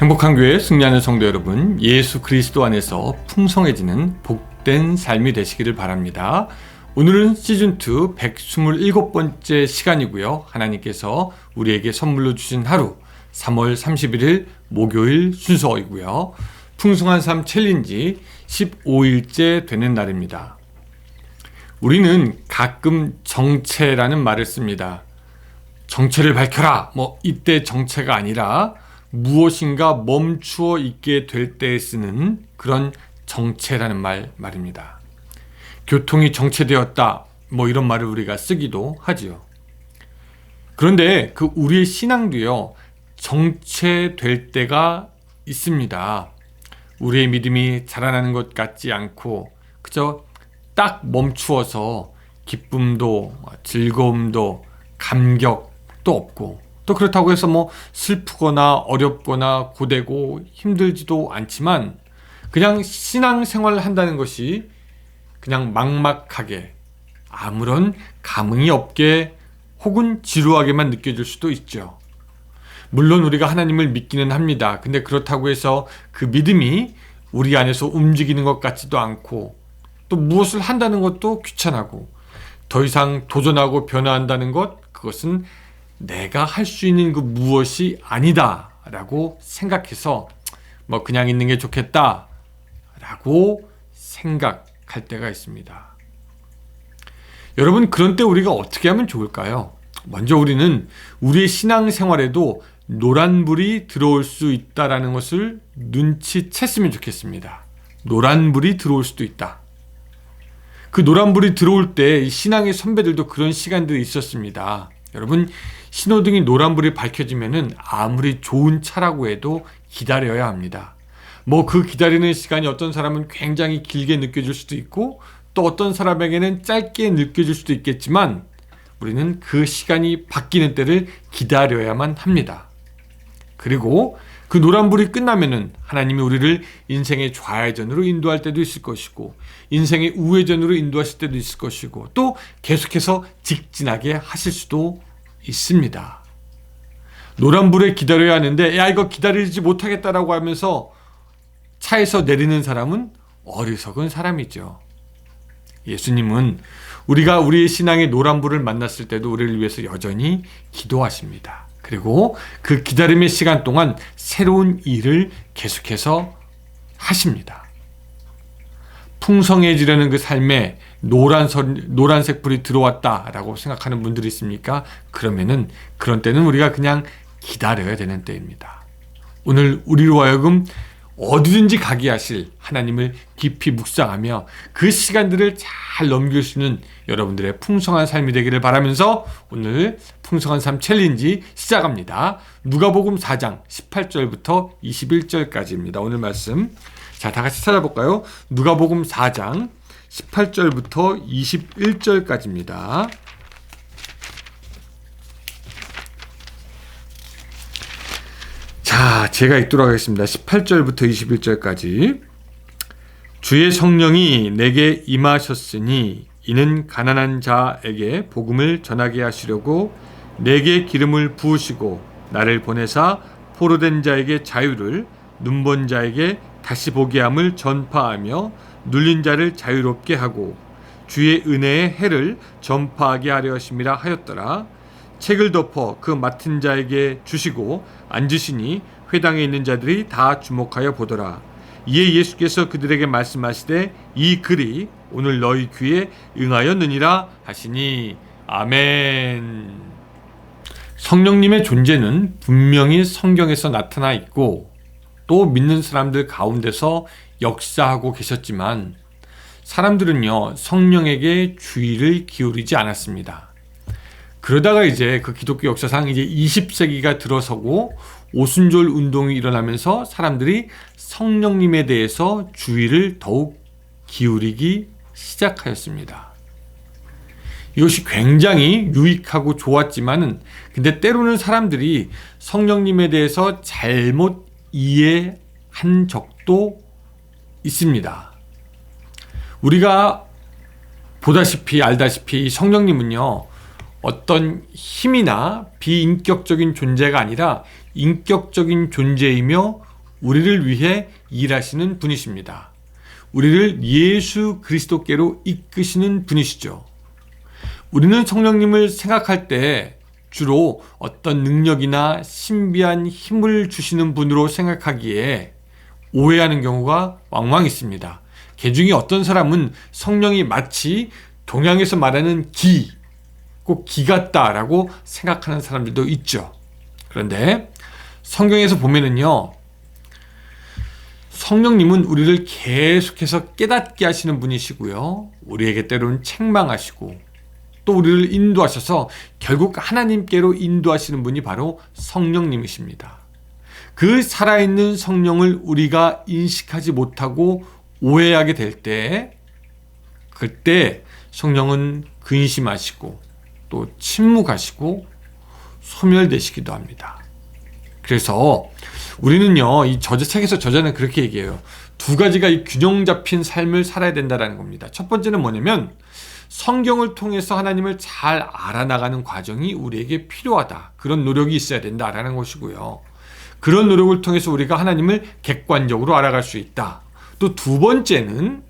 행복한 교회 승리하는 성도 여러분, 예수 그리스도 안에서 풍성해지는 복된 삶이 되시기를 바랍니다. 오늘은 시즌2 127번째 시간이고요. 하나님께서 우리에게 선물로 주신 하루, 3월 31일 목요일 순서이고요. 풍성한 삶 챌린지 15일째 되는 날입니다. 우리는 가끔 정체라는 말을 씁니다. 정체를 밝혀라! 뭐, 이때 정체가 아니라 무엇인가 멈추어 있게 될때 쓰는 그런 정체라는 말 말입니다. 교통이 정체되었다. 뭐 이런 말을 우리가 쓰기도 하지요. 그런데 그 우리의 신앙도요. 정체될 때가 있습니다. 우리의 믿음이 자라나는 것 같지 않고 그저 딱 멈추어서 기쁨도 즐거움도 감격도 없고 또 그렇다고 해서 뭐 슬프거나 어렵거나 고되고 힘들지도 않지만 그냥 신앙 생활을 한다는 것이 그냥 막막하게 아무런 감흥이 없게 혹은 지루하게만 느껴질 수도 있죠. 물론 우리가 하나님을 믿기는 합니다. 근데 그렇다고 해서 그 믿음이 우리 안에서 움직이는 것 같지도 않고 또 무엇을 한다는 것도 귀찮하고 더 이상 도전하고 변화한다는 것 그것은 내가 할 수 있는 그 무엇이 아니다라고 생각해서 뭐 그냥 있는 게 좋겠다라고 생각할 때가 있습니다. 여러분 그런 때 우리가 어떻게 하면 좋을까요? 먼저 우리는 우리의 신앙생활에도 노란불이 들어올 수 있다라는 것을 눈치챘으면 좋겠습니다. 노란불이 들어올 수도 있다. 그 노란불이 들어올 때 신앙의 선배들도 그런 시간들이 있었습니다. 여러분 신호등이 노란불이 밝혀지면은 아무리 좋은 차라고 해도 기다려야 합니다. 뭐 그 기다리는 시간이 어떤 사람은 굉장히 길게 느껴질 수도 있고 또 어떤 사람에게는 짧게 느껴질 수도 있겠지만 우리는 그 시간이 바뀌는 때를 기다려야만 합니다. 그리고 그 노란불이 끝나면은 하나님이 우리를 인생의 좌회전으로 인도할 때도 있을 것이고 인생의 우회전으로 인도하실 때도 있을 것이고 또 계속해서 직진하게 하실 수도 있습니다. 노란불에 기다려야 하는데 야 이거 기다리지 못하겠다라고 하면서 차에서 내리는 사람은 어리석은 사람이죠. 예수님은 우리가 우리의 신앙의 노란불을 만났을 때도 우리를 위해서 여전히 기도하십니다. 그리고 그 기다림의 시간 동안 새로운 일을 계속해서 하십니다. 풍성해지려는 그 삶에 노란 선, 노란색 불이 들어왔다라고 생각하는 분들이 있습니까? 그러면은 그런 때는 우리가 그냥 기다려야 되는 때입니다. 오늘 우리로 하여금 어디든지 가게 하실 하나님을 깊이 묵상하며 그 시간들을 잘 넘길 수 있는 여러분들의 풍성한 삶이 되기를 바라면서 오늘 풍성한 삶 챌린지 시작합니다. 누가복음 4장 18절부터 21절까지입니다. 오늘 말씀. 자, 다 같이 찾아볼까요? 누가복음 4장 18절부터 21절까지입니다. 자, 제가 읽도록 하겠습니다. 18절부터 21절까지. 주의 성령이 내게 임하셨으니 이는 가난한 자에게 복음을 전하게 하시려고 내게 기름을 부으시고 나를 보내사 포로된 자에게 자유를 눈본 자에게 다시 보게 함을 전파하며 눌린 자를 자유롭게 하고 주의 은혜의 해를 전파하게 하려 하심이라 하였더라. 책을 덮어 그 맡은 자에게 주시고 앉으시니 회당에 있는 자들이 다 주목하여 보더라. 이에 예수께서 그들에게 말씀하시되 이 글이 오늘 너희 귀에 응하였느니라 하시니 아멘. 성령님의 존재는 분명히 성경에서 나타나 있고 또 믿는 사람들 가운데서 역사하고 계셨지만 사람들은요, 성령에게 주의를 기울이지 않았습니다. 그러다가 이제 그 기독교 역사상 이제 20세기가 들어서고 오순절 운동이 일어나면서 사람들이 성령님에 대해서 주의를 더욱 기울이기 시작하였습니다. 이것이 굉장히 유익하고 좋았지만은 근데 때로는 사람들이 성령님에 대해서 잘못 이해한 적도 있습니다. 우리가 보다시피 알다시피 성령님은요 어떤 힘이나 비인격적인 존재가 아니라 인격적인 존재이며 우리를 위해 일하시는 분이십니다. 우리를 예수 그리스도께로 이끄시는 분이시죠. 우리는 성령님을 생각할 때 주로 어떤 능력이나 신비한 힘을 주시는 분으로 생각하기에 오해하는 경우가 왕왕 있습니다. 개 중에 어떤 사람은 성령이 마치 동양에서 말하는 기, 꼭 기 같다라고 생각하는 사람들도 있죠. 그런데 성경에서 보면은요, 성령님은 우리를 계속해서 깨닫게 하시는 분이시고요. 우리에게 때로는 책망하시고 또 우리를 인도하셔서 결국 하나님께로 인도하시는 분이 바로 성령님이십니다. 그 살아있는 성령을 우리가 인식하지 못하고 오해하게 될 때, 그때 성령은 근심하시고 또 침묵하시고 소멸되시기도 합니다. 그래서 우리는요, 이 저자 책에서 저자는 그렇게 얘기해요. 두 가지가 이 균형 잡힌 삶을 살아야 된다는 겁니다. 첫 번째는 뭐냐면 성경을 통해서 하나님을 잘 알아나가는 과정이 우리에게 필요하다. 그런 노력이 있어야 된다라는 것이고요. 그런 노력을 통해서 우리가 하나님을 객관적으로 알아갈 수 있다. 또 두 번째는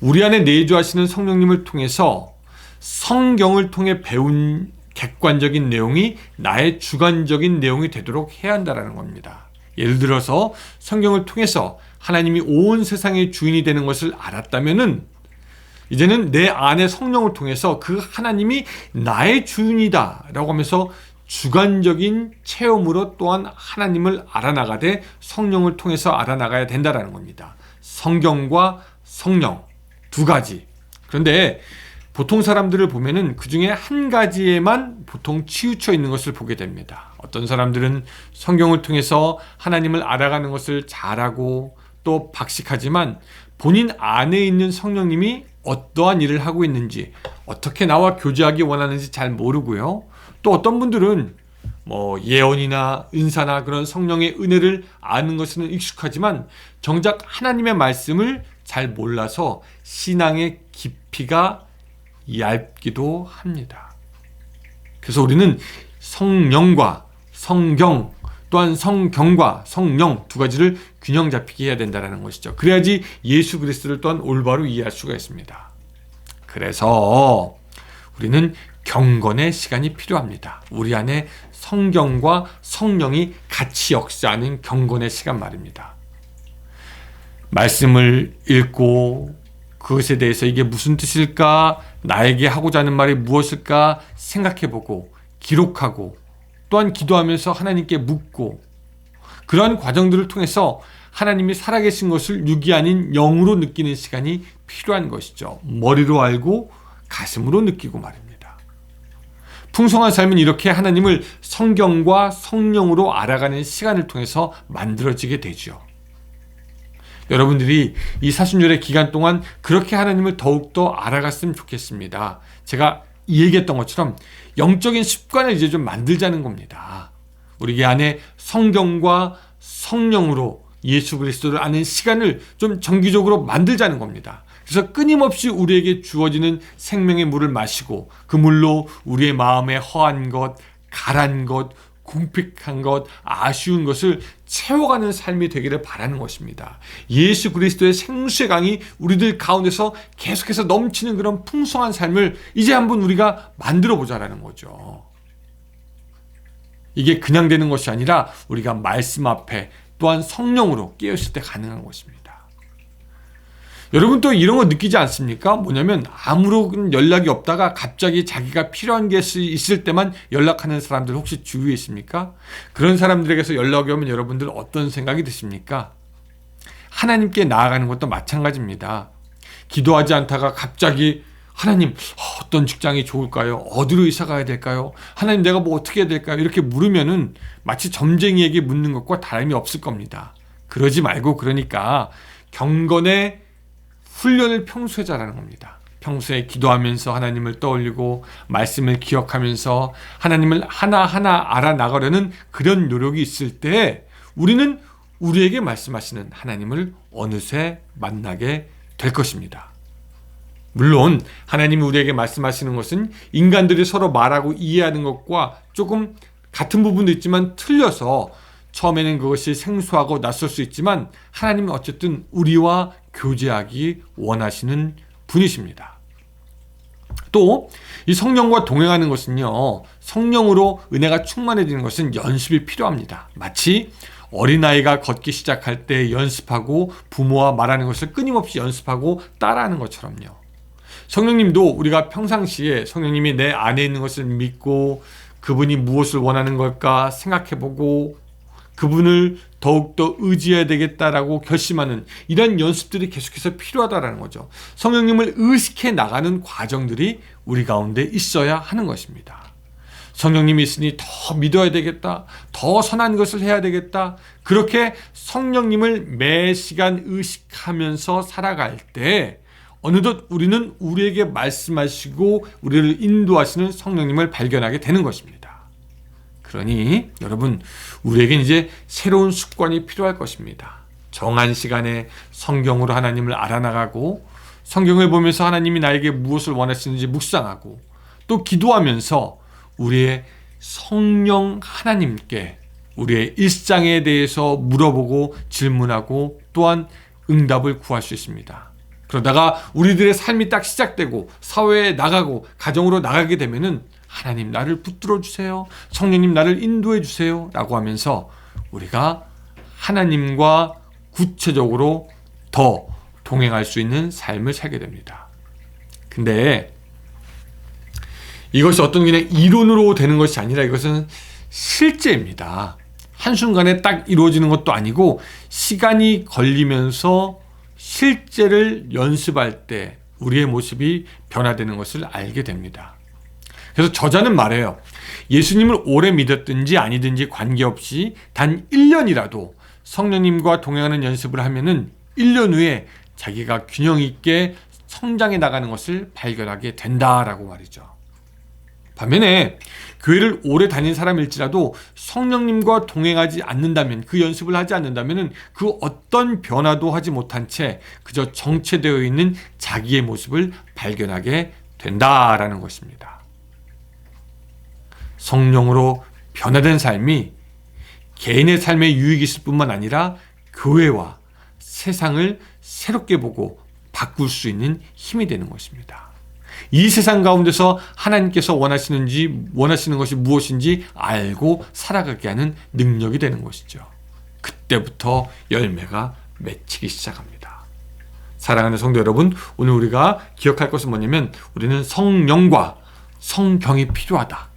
우리 안에 내주하시는 성령님을 통해서 성경을 통해 배운 객관적인 내용이 나의 주관적인 내용이 되도록 해야 한다는 겁니다. 예를 들어서 성경을 통해서 하나님이 온 세상의 주인이 되는 것을 알았다면은 이제는 내 안에 성령을 통해서 그 하나님이 나의 주인이다 라고 하면서 주관적인 체험으로 또한 하나님을 알아나가되 성령을 통해서 알아나가야 된다라는 겁니다. 성경과 성령 두 가지. 그런데 보통 사람들을 보면은 그 중에 한 가지에만 보통 치우쳐 있는 것을 보게 됩니다. 어떤 사람들은 성경을 통해서 하나님을 알아가는 것을 잘하고 또 박식하지만 본인 안에 있는 성령님이 어떠한 일을 하고 있는지, 어떻게 나와 교제하기 원하는지 잘 모르고요. 또 어떤 분들은 뭐 예언이나 은사나 그런 성령의 은혜를 아는 것은 익숙하지만 정작 하나님의 말씀을 잘 몰라서 신앙의 깊이가 얇기도 합니다. 그래서 우리는 성령과 성경 또한 성경과 성령 두 가지를 균형 잡히게 해야 된다는 것이죠. 그래야지 예수 그리스도를 또한 올바로 이해할 수가 있습니다. 그래서 우리는 경건의 시간이 필요합니다. 우리 안에 성경과 성령이 같이 역사하는 경건의 시간 말입니다. 말씀을 읽고 그것에 대해서 이게 무슨 뜻일까? 나에게 하고자 하는 말이 무엇일까? 생각해보고 기록하고 또한 기도하면서 하나님께 묻고 그러한 과정들을 통해서 하나님이 살아계신 것을 육이 아닌 영으로 느끼는 시간이 필요한 것이죠. 머리로 알고 가슴으로 느끼고 말입니다. 풍성한 삶은 이렇게 하나님을 성경과 성령으로 알아가는 시간을 통해서 만들어지게 되죠. 여러분들이 이 사순절의 기간 동안 그렇게 하나님을 더욱더 알아갔으면 좋겠습니다. 제가 얘기했던 것처럼 영적인 습관을 이제 좀 만들자는 겁니다. 우리 안에 성경과 성령으로 예수 그리스도를 아는 시간을 좀 정기적으로 만들자는 겁니다. 그래서 끊임없이 우리에게 주어지는 생명의 물을 마시고 그 물로 우리의 마음에 허한 것, 가란 것, 궁핍한 것, 아쉬운 것을 채워가는 삶이 되기를 바라는 것입니다. 예수 그리스도의 생수의 강이 우리들 가운데서 계속해서 넘치는 그런 풍성한 삶을 이제 한번 우리가 만들어 보자라는 거죠. 이게 그냥 되는 것이 아니라 우리가 말씀 앞에 또한 성령으로 깨었을 때 가능한 것입니다. 여러분 또 이런 거 느끼지 않습니까? 뭐냐면 아무런 연락이 없다가 갑자기 자기가 필요한 게 있을 때만 연락하는 사람들 혹시 주위에 있습니까? 그런 사람들에게서 연락이 오면 여러분들 어떤 생각이 드십니까? 하나님께 나아가는 것도 마찬가지입니다. 기도하지 않다가 갑자기 하나님 어떤 직장이 좋을까요? 어디로 이사 가야 될까요? 하나님 내가 뭐 어떻게 해야 될까요? 이렇게 물으면은 마치 점쟁이에게 묻는 것과 다름이 없을 겁니다. 그러지 말고 그러니까 경건의 훈련을 평소에 잘하는 겁니다. 평소에 기도하면서 하나님을 떠올리고 말씀을 기억하면서 하나님을 하나하나 알아나가려는 그런 노력이 있을 때 우리는 우리에게 말씀하시는 하나님을 어느새 만나게 될 것입니다. 물론 하나님이 우리에게 말씀하시는 것은 인간들이 서로 말하고 이해하는 것과 조금 같은 부분도 있지만 틀려서 처음에는 그것이 생소하고 낯설 수 있지만 하나님은 어쨌든 우리와 교제하기 원하시는 분이십니다. 또 이 성령과 동행하는 것은요. 성령으로 은혜가 충만해지는 것은 연습이 필요합니다. 마치 어린아이가 걷기 시작할 때 연습하고 부모와 말하는 것을 끊임없이 연습하고 따라하는 것처럼요. 성령님도 우리가 평상시에 성령님이 내 안에 있는 것을 믿고 그분이 무엇을 원하는 걸까 생각해보고 그분을 더욱더 의지해야 되겠다라고 결심하는 이런 연습들이 계속해서 필요하다라는 거죠. 성령님을 의식해 나가는 과정들이 우리 가운데 있어야 하는 것입니다. 성령님이 있으니 더 믿어야 되겠다. 더 선한 것을 해야 되겠다. 그렇게 성령님을 매 시간 의식하면서 살아갈 때 어느덧 우리는 우리에게 말씀하시고 우리를 인도하시는 성령님을 발견하게 되는 것입니다. 그러니 여러분 우리에겐 이제 새로운 습관이 필요할 것입니다. 정한 시간에 성경으로 하나님을 알아나가고 성경을 보면서 하나님이 나에게 무엇을 원하시는지 묵상하고 또 기도하면서 우리의 성령 하나님께 우리의 일상에 대해서 물어보고 질문하고 또한 응답을 구할 수 있습니다. 그러다가 우리들의 삶이 딱 시작되고 사회에 나가고 가정으로 나가게 되면은 하나님 나를 붙들어 주세요. 성령님 나를 인도해 주세요. 라고 하면서 우리가 하나님과 구체적으로 더 동행할 수 있는 삶을 살게 됩니다. 근데 이것이 어떤 그냥 이론으로 되는 것이 아니라 이것은 실제입니다. 한순간에 딱 이루어지는 것도 아니고 시간이 걸리면서 실제를 연습할 때 우리의 모습이 변화되는 것을 알게 됩니다. 그래서 저자는 말해요. 예수님을 오래 믿었든지 아니든지 관계없이 단 1년이라도 성령님과 동행하는 연습을 하면은 1년 후에 자기가 균형 있게 성장해 나가는 것을 발견하게 된다라고 말이죠. 반면에 교회를 오래 다닌 사람일지라도 성령님과 동행하지 않는다면 그 연습을 하지 않는다면 그 어떤 변화도 하지 못한 채 그저 정체되어 있는 자기의 모습을 발견하게 된다라는 것입니다. 성령으로 변화된 삶이 개인의 삶에 유익이 있을 뿐만 아니라 교회와 세상을 새롭게 보고 바꿀 수 있는 힘이 되는 것입니다. 이 세상 가운데서 하나님께서 원하시는지 원하시는 것이 무엇인지 알고 살아가게 하는 능력이 되는 것이죠. 그때부터 열매가 맺히기 시작합니다. 사랑하는 성도 여러분, 오늘 우리가 기억할 것은 뭐냐면 우리는 성령과 성경이 필요하다.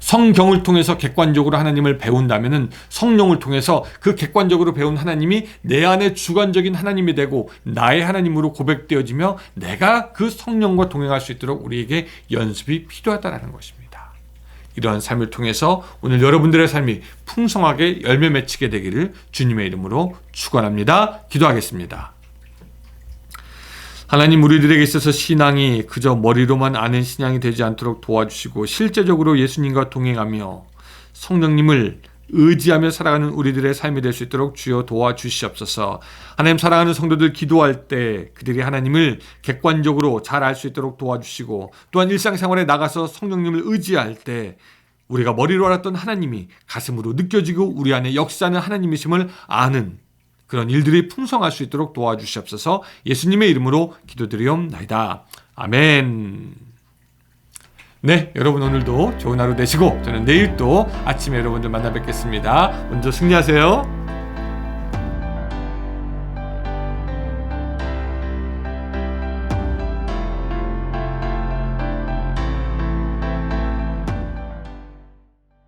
성경을 통해서 객관적으로 하나님을 배운다면은 성령을 통해서 그 객관적으로 배운 하나님이 내 안에 주관적인 하나님이 되고 나의 하나님으로 고백되어지며 내가 그 성령과 동행할 수 있도록 우리에게 연습이 필요하다라는 것입니다. 이러한 삶을 통해서 오늘 여러분들의 삶이 풍성하게 열매 맺히게 되기를 주님의 이름으로 축원합니다. 기도하겠습니다. 하나님 우리들에게 있어서 신앙이 그저 머리로만 아는 신앙이 되지 않도록 도와주시고 실제적으로 예수님과 동행하며 성령님을 의지하며 살아가는 우리들의 삶이 될 수 있도록 주여 도와주시옵소서. 하나님 사랑하는 성도들 기도할 때 그들이 하나님을 객관적으로 잘 알 수 있도록 도와주시고 또한 일상생활에 나가서 성령님을 의지할 때 우리가 머리로 알았던 하나님이 가슴으로 느껴지고 우리 안에 역사하는 하나님이심을 아는 그런 일들이 풍성할 수 있도록 도와주시옵소서 예수님의 이름으로 기도드리옵나이다. 아멘. 네, 여러분 오늘도 좋은 하루 되시고 저는 내일 또 아침에 여러분들 만나 뵙겠습니다. 먼저 승리하세요.